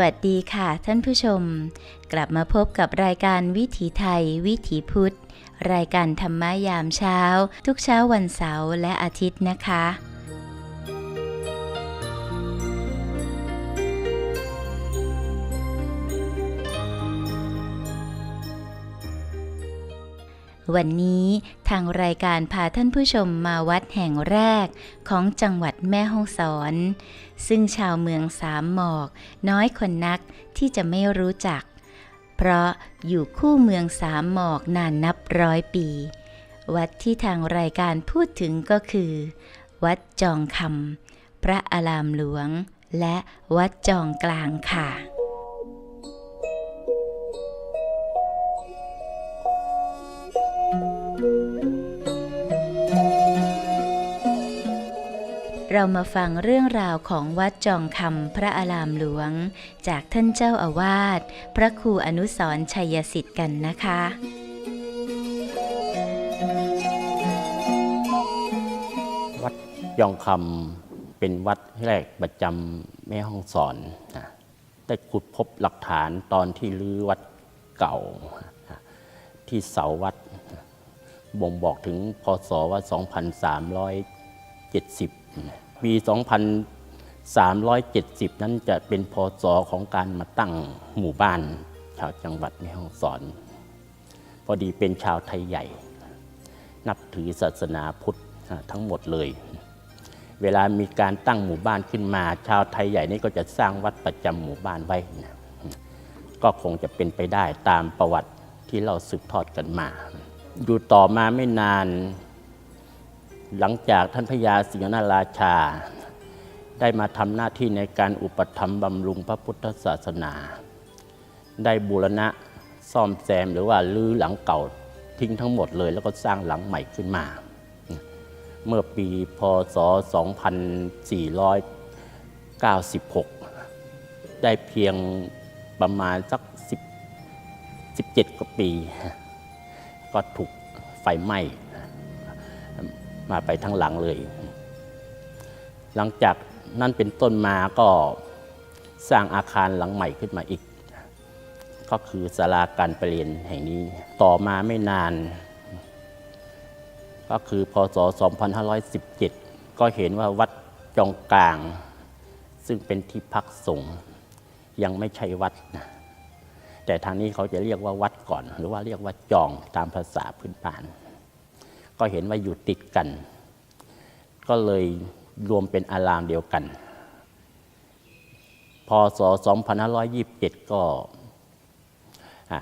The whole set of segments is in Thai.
วัสดีค่ะท่านผู้ชม กลับมาพบกับรายการวิถีไทย วิถีพุทธ รายการธรรมะยามเช้า ทุกเช้าวันเสาร์และอาทิตย์นะคะ วันนี้ทางรายการพาท่านผู้ชมมาวัดแห่งแรกของจังหวัดแม่ฮ่องสอน ซึ่งชาวเมืองสามหมอก น้อยคนนักที่จะไม่รู้จัก เพราะอยู่คู่เมืองสามหมอกนานนับร้อยปี วัดที่ทางรายการพูดถึงก็คือ วัดจองคำพระอารามหลวง และวัดจองกลางค่ะ เรามาฟังเรื่องราวของวัดจองคำพระอารามหลวง จากท่านเจ้าอาวาส พระครูอนุสรชัยสิทธิ์กันนะคะ วัดยองคำเป็นวัดแรกประจำแม่ห้องสอนนะได้ขุดพบหลักฐานตอนที่รื้อวัดเก่า ที่เสาวัด บ่งบอกถึงพศว่า 2370 ปี 2370 นั้นจะเป็นพศของการมาตั้งหมู่บ้าน ชาวจังหวัดแม่ฮ่องสอน พอดีเป็นชาวไทยใหญ่ นับถือศาสนาพุทธทั้งหมดเลย เวลามีการตั้งหมู่บ้านขึ้นมา ชาวไทยใหญ่นี่ก็จะสร้างวัดประจำหมู่บ้านไว้นะก็คงจะเป็นไปได้ตามประวัติที่เราสืบทอดกันมา อยู่ต่อมาไม่นาน หลังจากท่านพญาสิงหนาราชา ได้มาทำหน้าที่ในการอุปถัมภ์บำรุงพระพุทธศาสนา ได้บูรณะซ่อมแซมหรือว่าลื้อหลังเก่าทิ้งทั้งหมดเลย แล้วก็สร้างหลังใหม่ขึ้นมา เมื่อปีพศ 2496 ได้เพียงประมาณสัก 10 17 กว่าปี ก็ถูกไฟไหม้ มาไปทั้งหลังเลย หลังจากนั้นเป็นต้นมาก็สร้างอาคารหลังใหม่ขึ้นมาอีก ก็คือศาลาการประเรียนแห่งนี้ต่อมาไม่นาน ก็คือพศ 2517 ก็เห็นว่าวัดจองกลาง ซึ่งเป็นที่พักสงฆ์ยังไม่ใช่วัดนะแต่ทางนี้เขาจะเรียกว่าวัดก่อน หรือว่าเรียกว่าจองตามภาษาพื้นบ้าน ก็เห็นว่าอยู่ติดกัน ก็เลยรวมเป็นอารามเดียวกัน พศ 2527 ก็อ่า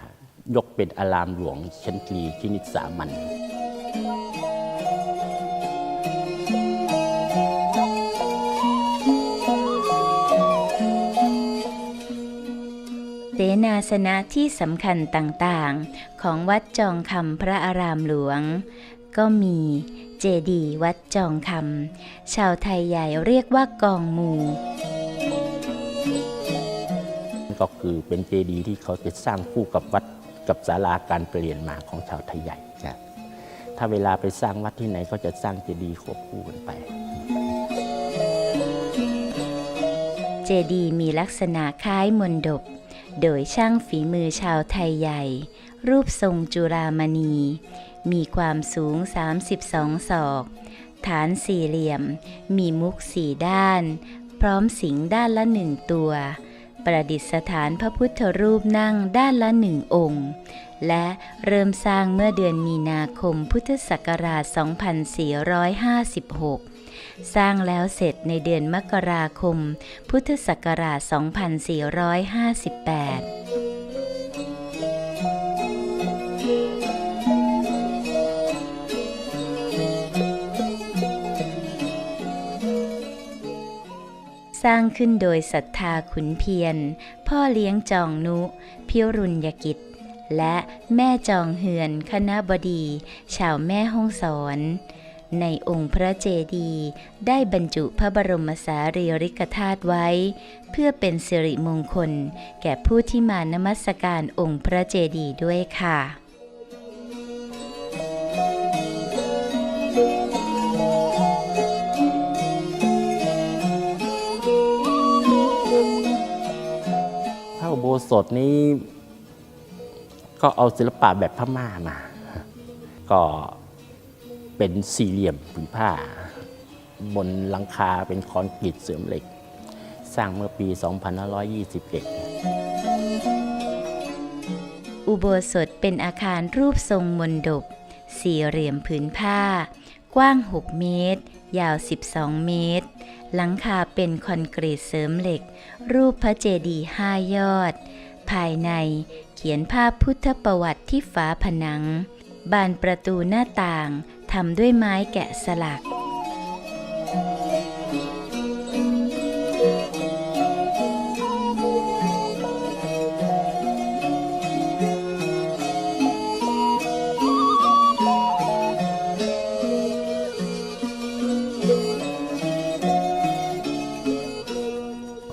ยกเป็นอารามหลวงชั้นตรีที่นิสสามัญเสนาสนะที่สำคัญต่างๆ ของวัดจองคำพระอารามหลวง ก็มีเจดีย์วัดจองคำชาวไทยใหญ่เรียกว่ากองหมูก็คือเป็นเจดีย์ที่เขาจะสร้างคู่กับวัดกับศาลาการเปลี่ยนมาของชาวไทยใหญ่ครับถ้าเวลาไปสร้างวัดที่ไหนก็จะสร้างเจดีย์ควบคู่กันไป เจดีย์มีลักษณะคล้ายมนดบ โดยช่างฝีมือชาวไทยใหญ่ รูปทรงจุรามณี มีความสูง 32 ศอก ฐานสี่เหลี่ยม มีมุกสี่ด้าน พร้อมสิงห์ด้านละหนึ่งตัว ประดิษฐานพระพุทธรูปนั่งด้านละหนึ่งองค์ และเริ่มสร้างเมื่อเดือนมีนาคมพุทธศักราช 2456สร้างแล้วเสร็จในเดือนมกราคม พุทธศักราช 2458 สร้างขึ้นโดยศรัทธาขุนเพียร พ่อเลี้ยงจองนุ พิรุณยกิจ และแม่จองเหือนคณะบดี ชาวแม่ห้องสอน ในองค์พระเจดีย์ได้บรรจุพระบรมสารีริกธาตุไว้ เพื่อเป็นสิริมงคล แก่ผู้ที่มานมัสการองค์พระเจดีย์ด้วยค่ะ สถนี้ ก็เอาศิลปะแบบพม่ามา ก็เป็นสี่เหลี่ยมผืนผ้า บนหลังคาเป็นคอนกรีตเสริมเหล็ก สร้างเมื่อปี 2521 อุโบสถเป็นอาคารรูปทรงมนดบ สี่เหลี่ยมผืนผ้า กว้าง 6 เมตร ยาว 12 เมตร หลังคาเป็นคอนกรีตเสริมเหล็ก รูปพระเจดีย์ห้ายอด ภายในเขียนภาพพุทธประวัติที่ฝาผนัง บานประตูหน้าต่างทำด้วยไม้แกะสลัก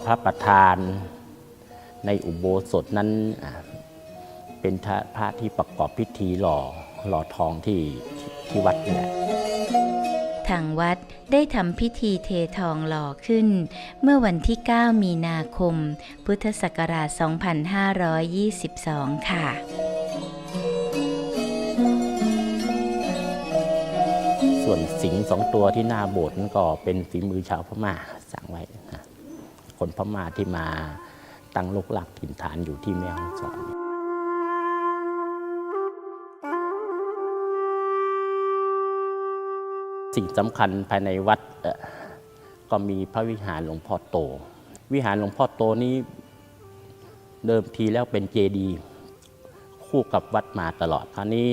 ระประธานในอุโบสถนั้นอ่าเป็นพระพระที่ประกอบพิธีหล่อหล่อทองที่ที่ที่วัดนี่แหละทางวัดได้ทำพิธีเททองหล่อขึ้น เมื่อวันที่ 9 มีนาคม พุทธศักราช 2522 ค่ะส่วนสิงห์สองตัวที่หน้าโบสถ์นั่นก็เป็นฝีมือชาวพม่าสั่งไว้นะ คนพม่าที่มาตั้งลกหลักถิ่นฐานอยู่ที่แม่ฮ่องสอนสิ่งสำคัญภายในวัดก็มีพระวิหารหลวงพ่อโต วิหารหลวงพ่อโตนี้เดิมทีแล้วเป็นเจดีย์คู่กับวัดมาตลอดคราวนี้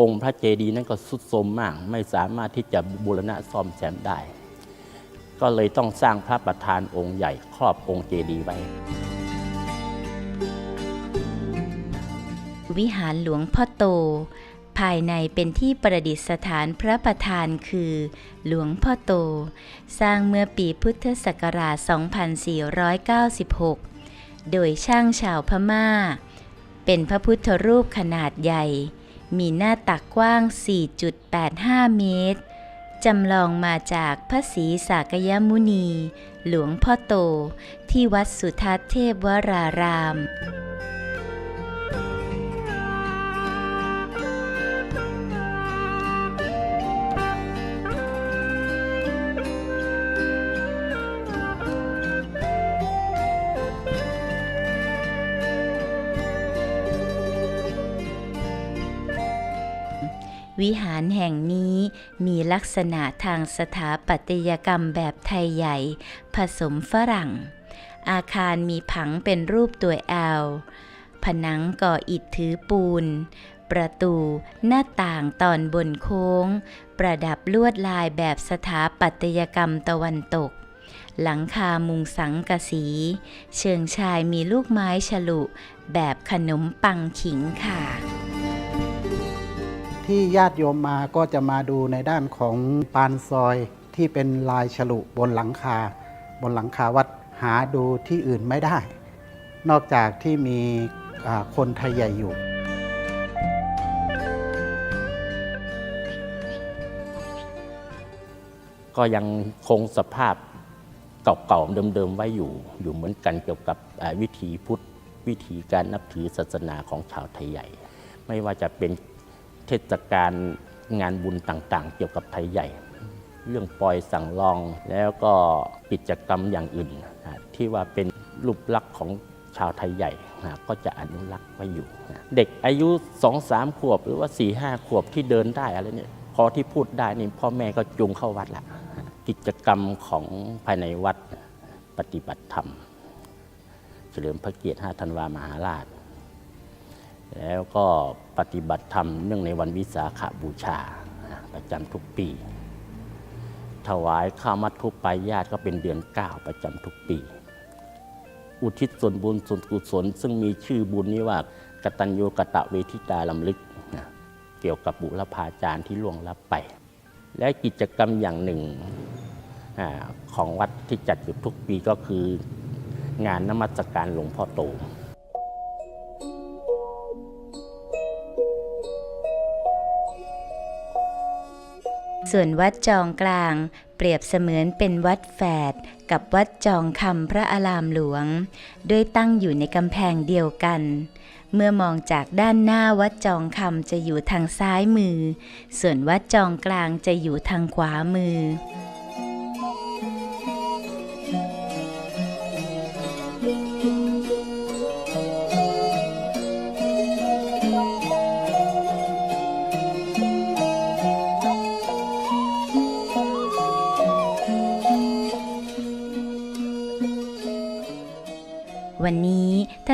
องค์พระเจดีย์นั้นก็สุดโทรมมาก ไม่สามารถที่จะบูรณะซ่อมแซมได้ ก็เลยต้องสร้างพระประธานองค์ใหญ่ครอบองค์เจดีย์ไว้ วิหารหลวงพ่อโต ภายในเป็นที่ประดิษฐานพระประธานคือ หลวงพ่อโต สร้างเมื่อปีพุทธศักราช 2496 โดยช่างชาวพม่า เป็นพระพุทธรูปขนาดใหญ่ มีหน้าตักกว้าง 4.85 เมตร จำลองมาจากพระศรีสากยมุนี หลวงพ่อโต ที่วัดสุทัศน์เทพวราราม วิหารแห่งนี้มีลักษณะทางสถาปัตยกรรมแบบไทยใหญ่ ผสมฝรั่ง อาคารมีผังเป็นรูปตัวแอล ผนังก่ออิฐถือปูน ประตูหน้าต่างตอนบนโค้ง ประดับลวดลายแบบสถาปัตยกรรมตะวันตกหลังคามุงสังกะสี เชิงชายมีลูกไม้ฉลุ แบบขนมปังขิงค่ะ ที่ญาติโยมมาก็จะมาดูในด้านของปานซอยที่เป็นลายฉลุบนหลังคา บนหลังคาวัดหาดูที่อื่นไม่ได้ นอกจากที่มีคนไทยใหญ่อยู่ก็ยังคงสภาพเก่าๆเดิมๆไว้อยู่ อยู่เหมือนกันเกี่ยวกับวิธีพุทธ วิธีการนับถือศาสนาของชาวไทยใหญ่ ไม่ว่าจะเป็น เทศกาลงานบุญต่างๆ เกี่ยวกับไทยใหญ่ เรื่องปล่อยสั่งลองแล้วก็กิจกรรมอย่างอื่น ที่ว่าเป็นรูปลักษณ์ของชาวไทยใหญ่นะก็จะอนุรักษ์ไว้อยู่นะเด็กอายุสองสามขวบ หรือว่า4ี่ห้าขวบที่เดินได้อะไรเนี่ยพอที่พูดได้นี่พ่อแม่ก็จูงเข้าวัดละกิจกรรมของภายในวัดปฏิบัติธรรม เฉลิมพระเกียรติ 5 ธันวามหาราช แล้วก็ปฏิบัติธรรมเนื่องในวันวิสาขบูชาประจำทุกปี ถวายข้าวมัดทุปายญาติก็เป็นเดือน 9 ประจำทุกปี อุทิศส่วนบุญส่วนกุศล ซึ่งมีชื่อบุญนี้ว่ากตัญญูกะตะเวทิตาลำลึกนะเกี่ยวกับบุรพาจารย์ที่ล่วงลับไป และกิจกรรมอย่างหนึ่งอของวัดที่จัดอยู่ทุกปีก็คืองานนมัสการหลวงพ่อโต ส่วนวัดจองกลาง เปรียบเสมือนเป็นวัดแฝดกับวัดจองคำพระอารามหลวง ด้วยตั้งอยู่ในกำแพงเดียวกัน เมื่อมองจากด้านหน้าวัดจองคำจะอยู่ทางซ้ายมือ ส่วนวัดจองกลางจะอยู่ทางขวามือ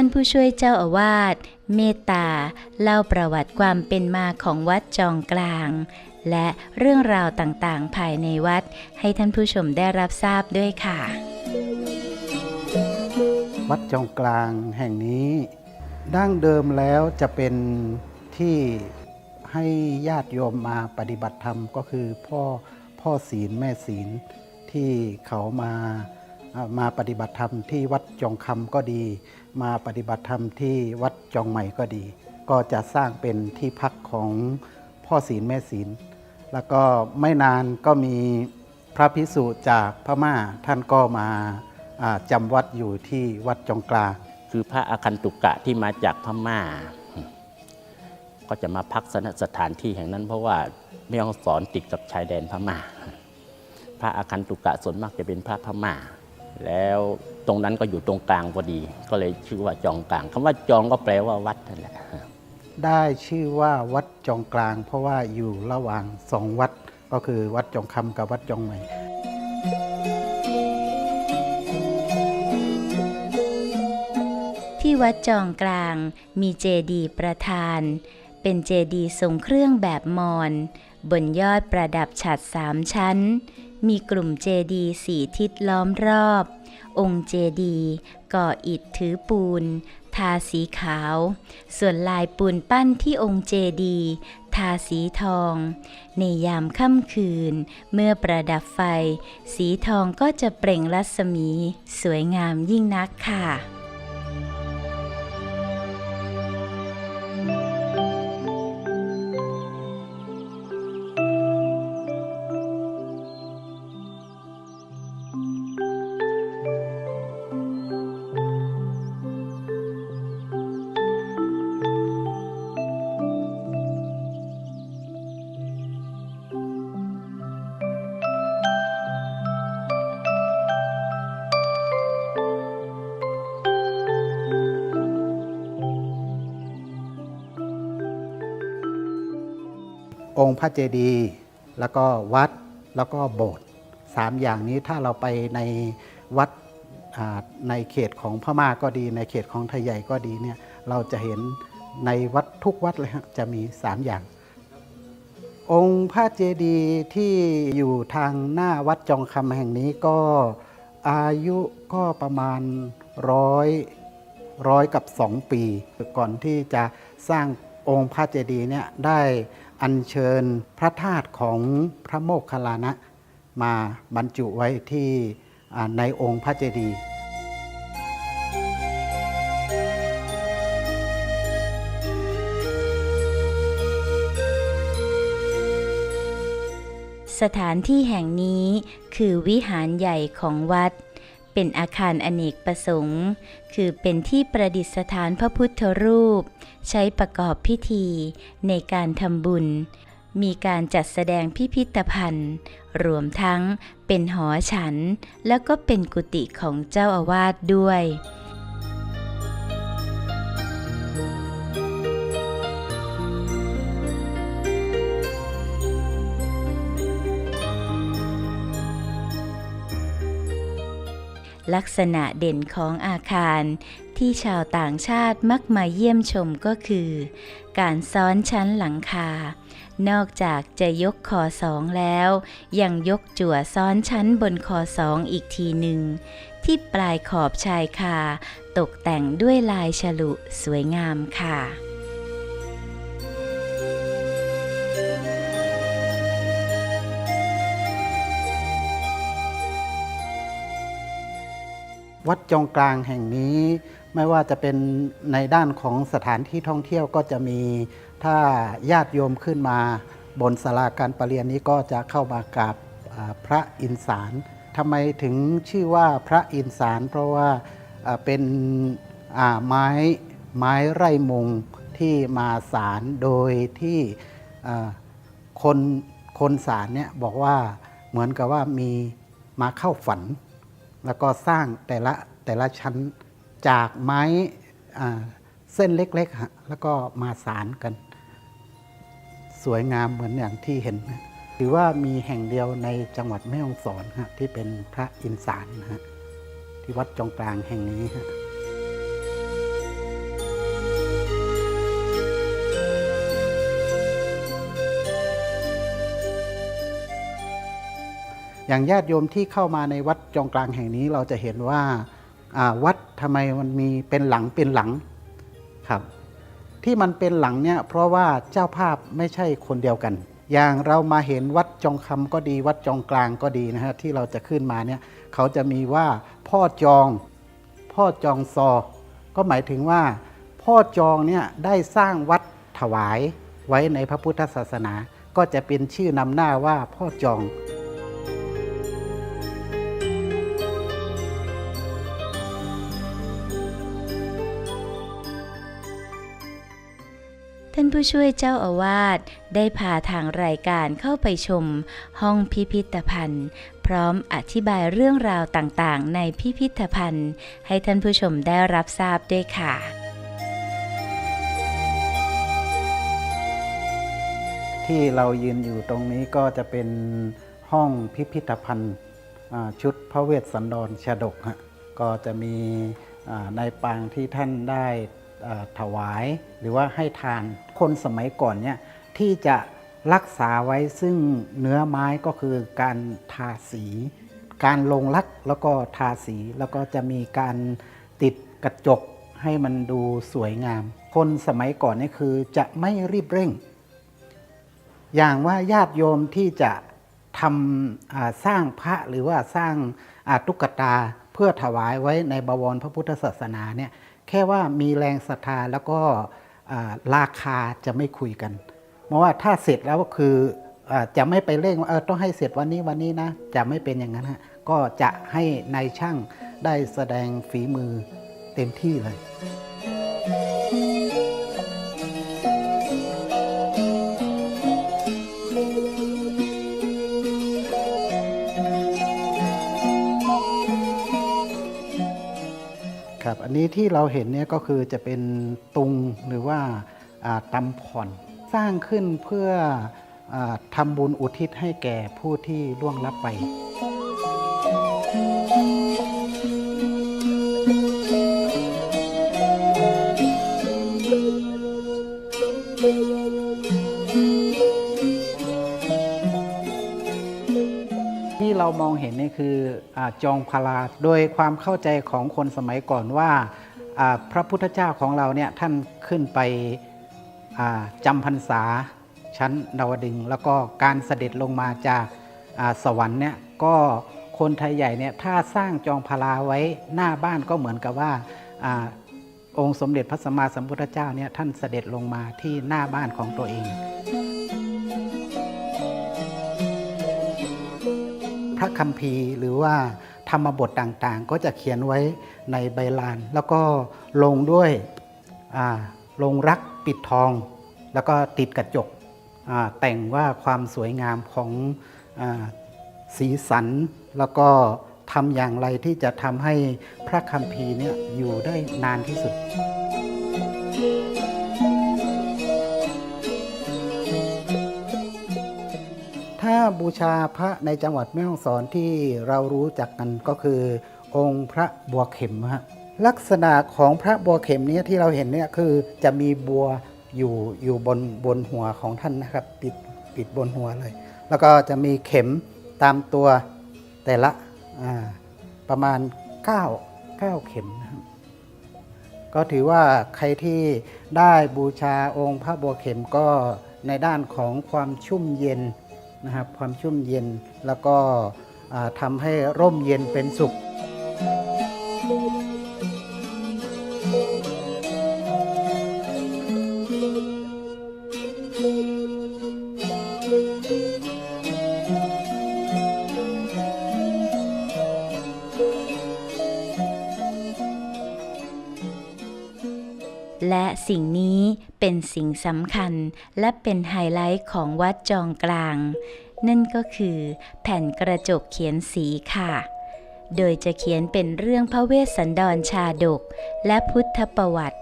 ท่านผู้ช่วยเจ้าอาวาสเมตตาเล่าประวัติความเป็นมาของวัดจองกลาง และเรื่องราวต่างๆ ภายในวัดให้ท่านผู้ชมได้รับทราบด้วยค่ะ วัดจองกลางแห่งนี้ดั้งเดิมแล้วจะเป็นที่ให้ญาติโยมมาปฏิบัติธรรมก็คือพ่อพ่อศีลแม่ศีลที่เขามาอ่า มาปฏิบัติธรรมที่วัดจองคำก็ดี มาปฏิบัติธรรมที่วัดจองใหม่ก็ดี ก็จะสร้างเป็นที่พักของพ่อศีลแม่ศีล แล้วก็ไม่นานก็มีพระพิสุจากพม่าท่านก็มาจำวัดอยู่ที่วัดจองกลาง คือพระอาคันตุกะที่มาจากพม่า ก็จะมาพักสถานที่แห่งนั้น เพราะว่าแม่ฮ่องสอนติดกับชายแดนพม่า พระอาคันตุกะส่วนมากจะเป็นพระพม่า แล้วตรงนั้นก็อยู่ตรงกลางพอดี ก็เลยชื่อว่าจองกลางคำว่าจองก็แปลว่าวัดนั่นแหละได้ชื่อว่าวัดจองกลาง เพราะว่าอยู่ระหว่างสองวัดก็คือวัดจองคำกับวัดจองใหม่ที่วัดจองกลางมีเจดีย์ประธาน เป็นเจดีย์ทรงเครื่องแบบมอญบนยอดประดับฉัดสามชั้น มีกลุ่มเจดีสีทิศล้อมรอบ องค์เจดีก่ออิฐถือปูน ทาสีขาว ส่วนลายปูนปั้นที่องค์เจดีทาสีทอง ในยามค่ำคืน เมื่อประดับไฟ สีทองก็จะเปล่งรัศมี สวยงามยิ่งนักค่ะ องค์พระเจดีย์แล้วก็วัดแล้วก็โบสถ์สามอย่างนี้ถ้าเราไปในวัดในเขตของพม่าก็ดี ในเขตของไทยใหญ่ก็ดีเนี่ยเราจะเห็นในวัดทุกวัดเลยจะมีสามอย่าง องค์พระเจดีย์ที่อยู่ทางหน้าวัดจองคำแห่งนี้ก็อายุก็ประมาณร้อยร้อยกับสองปี ก่อนที่จะสร้างองค์พระเจดีย์เนี่ยได้ อัญเชิญพระธาตุของพระโมคคัลลานะ มาบรรจุไว้ที่ในองค์พระเจดีย์สถานที่แห่งนี้คือวิหารใหญ่ของวัด เป็นอาคารอเนกประสงค์ คือเป็นที่ประดิษฐานพระพุทธรูป ใช้ประกอบพิธีในการทำบุญ มีการจัดแสดงพิพิธภัณฑ์ รวมทั้งเป็นหอฉัน แล้วก็เป็นกุฏิของเจ้าอาวาสด้วย ลักษณะเด่นของอาคารที่ชาวต่างชาติมักมาเยี่ยมชมก็คือ การซ้อนชั้นหลังคา นอกจากจะยกคอสองแล้ว ยังยกจั่วซ้อนชั้นบนคอสองอีกทีหนึ่ง ที่ปลายขอบชายคา ตกแต่งด้วยลายฉลุสวยงามค่ะ วัดจองกลางแห่งนี้ ไม่ว่าจะเป็นในด้านของสถานที่ท่องเที่ยวก็จะมี ถ้าญาติโยมขึ้นมาบนศาลาการประเรียนนี้ก็จะเข้ามากราบพระอินสารทำไมถึงชื่อว่าพระอินสาร เพราะว่าเป็นไม้ไม้ไร่มงที่มาสารโดยที่คนคนสารเนี่ยบอกว่าเหมือนกับว่ามีมาเข้าฝัน แล้วก็สร้างแต่ละแต่ละชั้นจากไม้เส้นเล็กๆฮะแล้วก็มาสารกัน สวยงามเหมือนอย่างที่เห็นนะถือว่ามีแห่งเดียวในจังหวัดแม่ฮ่องสอนฮะที่เป็นพระอินสารนะฮะที่วัดจองกลางแห่งนี้ฮะ อย่างญาติโยมที่เข้ามาในวัดจองกลางแห่งนี้เราจะเห็นว่าวัดทำไมมันมีเป็นหลังเป็นหลังครับ ที่มันเป็นหลังเนี่ยเพราะว่าเจ้าภาพไม่ใช่คนเดียวกัน อย่างเรามาเห็นวัดจองคำก็ดี วัดจองกลางก็ดีนะฮะที่เราจะขึ้นมาเนี่ยเขาจะมีว่าพ่อจอง พ่อจองซอ ก็หมายถึงว่า พ่อจองเนี่ยได้สร้างวัดถวายไว้ในพระพุทธศาสนา ก็จะเป็นชื่อนำหน้าว่าพ่อจอง ท่านผู้ช่วยเจ้าอาวาสได้พาทางรายการเข้าไปชม ห้องพิพิธภัณฑ์ พร้อมอธิบายเรื่องราวต่างๆ ในพิพิธภัณฑ์ ให้ท่านผู้ชมได้รับทราบด้วยค่ะที่เรายืนอยู่ตรงนี้ก็จะเป็นห้องพิพิธภัณฑ์ชุดพระเวสสันดรชาดกฮะก็จะมีในปางที่ท่านได้ถวาย หรือว่าให้ทาน คนสมัยก่อนเนี่ยที่จะรักษาไว้ซึ่งเนื้อไม้ก็คือการทาสี การลงลักแล้วก็ทาสีแล้วก็จะมีการติดกระจกให้มันดูสวยงาม คนสมัยก่อนนี่คือจะไม่รีบเร่ง อย่างว่าญาติโยมที่จะทำสร้างพระหรือว่าสร้างตุ๊กตาเพื่อถวายไว้ในบวรพระพุทธศาสนาเนี่ยแค่ว่ามีแรงศรัทธาแล้วก็ ราคาจะไม่คุยกันเพราะว่าถ้าเสร็จแล้วก็คือจะไม่ไปเร่งว่าเออต้องให้เสร็จวันนี้วันนี้นะจะไม่เป็นอย่างนั้นฮะก็จะให้ในายช่างได้แสดงฝีมือเต็มที่เลย อันนี้ที่เราเห็นเนี่ยก็คือจะเป็นตุงหรือว่าอ่าตำผ่อนสร้างขึ้นเพื่ออทำบุญอุทิศให้แก่ผู้ที่ล่วงลับไป เรามองเห็นนี่คืออจองพลาโดยความเข้าใจของคนสมัยก่อนว่าพระพุทธเจ้าของเราเนี่ยท่านขึ้นไปจำพรรษาชั้นดาวดึง แล้วก็การเสด็จลงมาจากสวรรค์เนี่ยก็คนไทยใหญ่เนี่ยถ้าสร้างจองพลาไว้หน้าบ้านก็เหมือนกับว่าอาองค์สมเด็จพระสัมมาสัมพุทธเจ้าเนี่ยท่านเสด็จลงมาที่หน้าบ้านของตัวเอง พระคัมภีร์หรือว่าธรรมบทต่างๆ ก็จะเขียนไว้ในใบลาน แล้วก็ลงด้วยลงรักปิดทอง แล้วก็ติดกระจกแต่งว่าความสวยงามของอสีสัน แล้วก็ทำอย่างไรที่จะทำให้พระคัมภีร์เนี่ยอยู่ได้นานที่สุด ถ้าบูชาพระในจังหวัดแม่ฮ่องสอนที่เรารู้จักกันก็คือ องค์พระบัวเข็มฮะลักษณะของพระบัวเข็มนี้ที่เราเห็นเนี่ยคือจะมีบัวอยู่อยู่บนบนหัวของท่านนะครับติดติดบนหัวเลย แล้วก็จะมีเข็มตามตัวแต่ละประมาณ 9 9 เข็มนะครับก็ถือว่าใครที่ได้บูชาองค์พระบัวเข็มก็ในด้านของความชุ่มเย็น นะครับความชุ่มเย็นแล้วก็ทำให้ร่มเย็นเป็นสุขและสิ่งนี้ เป็นสิ่งสำคัญและเป็นไฮไลท์ของวัดจองกลาง นั่นก็คือแผ่นกระจกเขียนสีค่ะ โดยจะเขียนเป็นเรื่องพระเวสสันดรชาดก และพุทธประวัติ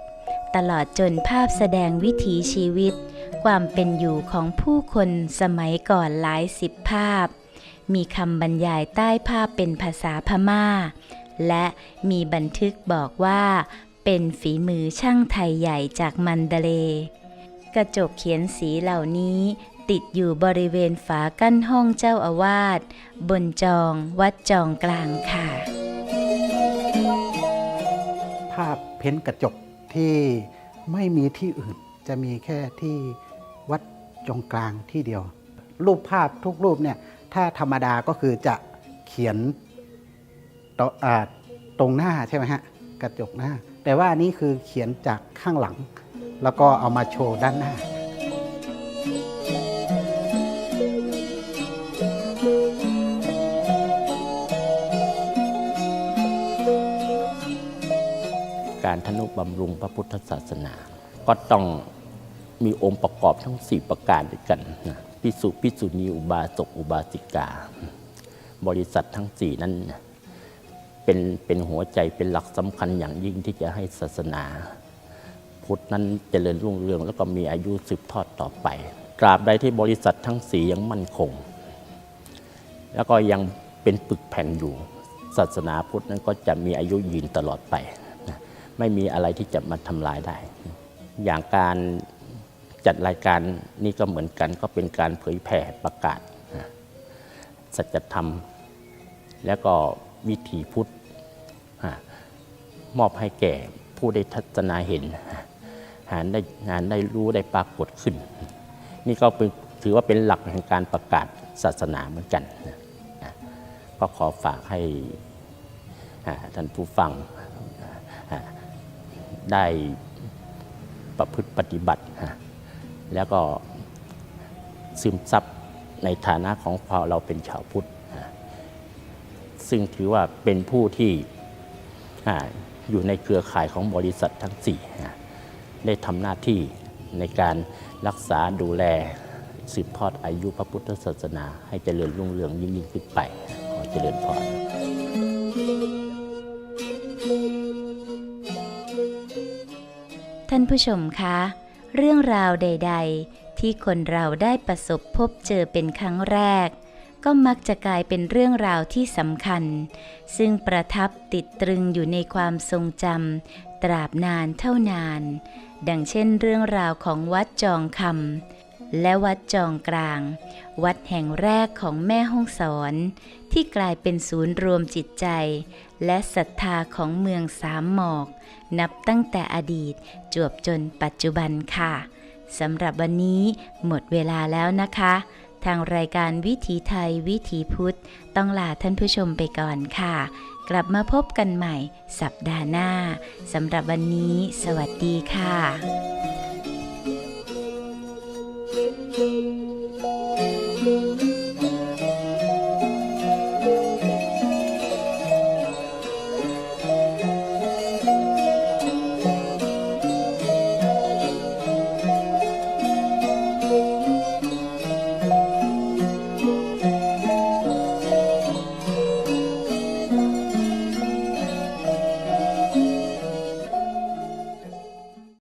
ตลอดจนภาพแสดงวิถีชีวิต ความเป็นอยู่ของผู้คนสมัยก่อนหลายสิบภาพ มีคำบรรยายใต้ภาพเป็นภาษาพม่า และมีบันทึกบอกว่า เป็นฝีมือช่างไทยใหญ่จากมันเดเล กระจกเขียนสีเหล่านี้ติดอยู่บริเวณฝากั้นห้องเจ้าอาวาสบนจองวัดจองกลางค่ะ ภาพเพ้นกระจกที่ไม่มีที่อื่นจะมีแค่ที่วัดจองกลางที่เดียว รูปภาพทุกรูปเนี่ยถ้าธรรมดาก็คือจะเขียนตตรงหน้าใช่ไหมฮะ กระจกหน้า แต่ว่านี้คือเขียนจากข้างหลัง แล้วก็เอามาโชว์ด้านหน้า การทนุบำรุงพระพุทธศาสนา ก็ต้องมีองค์ประกอบทั้ง 4 ประการด้วยกันนะพิสุพิสุณีอุบาสกอุบาสิกา บริษัททั้ง 4 นั้น เป็นเป็นหัวใจเป็นหลักสำคัญอย่างยิ่งที่จะให้ศาสนา พุทธนั้นเจริญรุ่งเรืองแล้วก็มีอายุสืบทอดต่อไปตราบใดที่บริษัททั้งสี่ยังมั่นคง แล้วก็ยังเป็นปึกแผ่นอยู่ ศาสนาพุทธนั้นก็จะมีอายุยืนตลอดไปนะไม่มีอะไรที่จะมาทำลายได้ อย่างการจัดรายการนี่ก็เหมือนกันก็เป็นการเผยแผ่ประกาศสัจธรรม แล้วก็วิถีพุทธ มอบให้แก่ผู้ได้ทัศนาเห็นหานได้งานได้รู้ได้ปรากฏขึ้น นี่ก็เป็นถือว่าเป็นหลักแห่งการประกาศศาสนาเหมือนกันก็ขอฝากให้ท่านผู้ฟังได้ประพฤติปฏิบัติ แล้วก็ซึมซับในฐานะของควาเราเป็นชาวพุทธ ซึ่งถือว่าเป็นผู้ที่ อยู่ในเครือข่ายของบริษัททั้งสี่ได้ทำหน้าที่ในการรักษาดูแลสืบทอดอายุพระพุทธศาสนา ให้เจริญรุ่งเรืองยิ่งยิ่งขึ้นไป ขอเจริญพรท่านผู้ชมคะ เรื่องราวใด ๆ ที่คนเราได้ประสบพบเจอเป็นครั้งแรก ก็มักจะกลายเป็นเรื่องราวที่สำคัญ ซึ่งประทับติดตรึงอยู่ในความทรงจำตราบนานเท่านาน ดังเช่นเรื่องราวของวัดจองคำและวัดจองกลาง วัดแห่งแรกของแม่ห้องสอน ที่กลายเป็นศูนย์รวมจิตใจ และศรัทธาของเมืองสามหมอก นับตั้งแต่อดีตจวบจนปัจจุบันค่ะสำหรับวันนี้หมดเวลาแล้วนะคะ ทางรายการวิถีไทยวิถีพุทธ ต้องลาท่านผู้ชมไปก่อนค่ะ กลับมาพบกันใหม่สัปดาห์หน้าสำหรับวันนี้ สวัสดีค่ะ